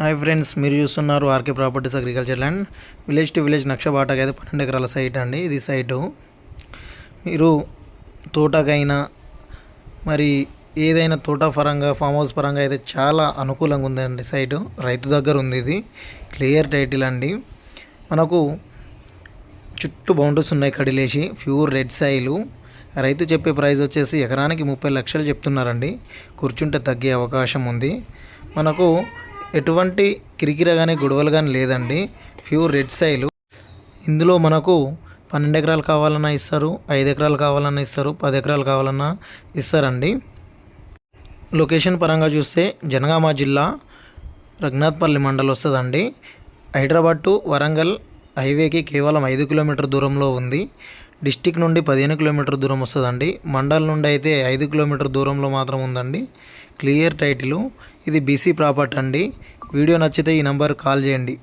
Hi friends మీరు చూస్తున్నారు RK properties agriculture land. Village to village నక్షబాటకి అయితే పన్నెండు ఎకరాల సైట్ అండి. ఇది సైటు మీరు తోటకైనా మరి ఏదైనా తోట పరంగా ఫామ్ హౌస్ పరంగా అయితే చాలా అనుకూలంగా ఉందండి సైటు రైతు దగ్గర ఉంది ఇది. క్లియర్ టైటిల్ అండి. మనకు చుట్టూ బౌండరీస్ ఉన్నాయి కడిలేసి ప్యూర్ రెడ్ సైలు రైతు చెప్పే ప్రైస్ వచ్చేసి ఎకరానికి ముప్పై లక్షలు చెప్తున్నారండి. కూర్చుంటే తగ్గే అవకాశం ఉంది. మనకు ఎటువంటి కిరికిర కానీ గొడవలు కానీ లేదండి. ప్యూర్ రెడ్ సైలు ఇందులో మనకు పన్నెండు ఎకరాలు కావాలన్నా ఇస్తారు ఐదు ఎకరాలు కావాలన్నా ఇస్తారు పది ఎకరాలు కావాలన్నా ఇస్తారండి. లొకేషన్ పరంగా చూస్తే జనగామ జిల్లా రఘునాథ్పల్లి మండల్ వస్తుందండి. హైదరాబాద్ టు వరంగల్ హైవేకి కేవలం ఐదు కిలోమీటర్ దూరంలో ఉంది. డిస్టిక్ నుండి పదిహేను కిలోమీటర్ దూరం వస్తుందండి. మండల్ నుండి అయితే ఐదు కిలోమీటర్ దూరంలో మాత్రం ఉందండి. Clear title. ఇది బీసీ ప్రాపర్టీ అండి. వీడియో నచ్చితే ఈ నెంబర్ కాల్ చేయండి.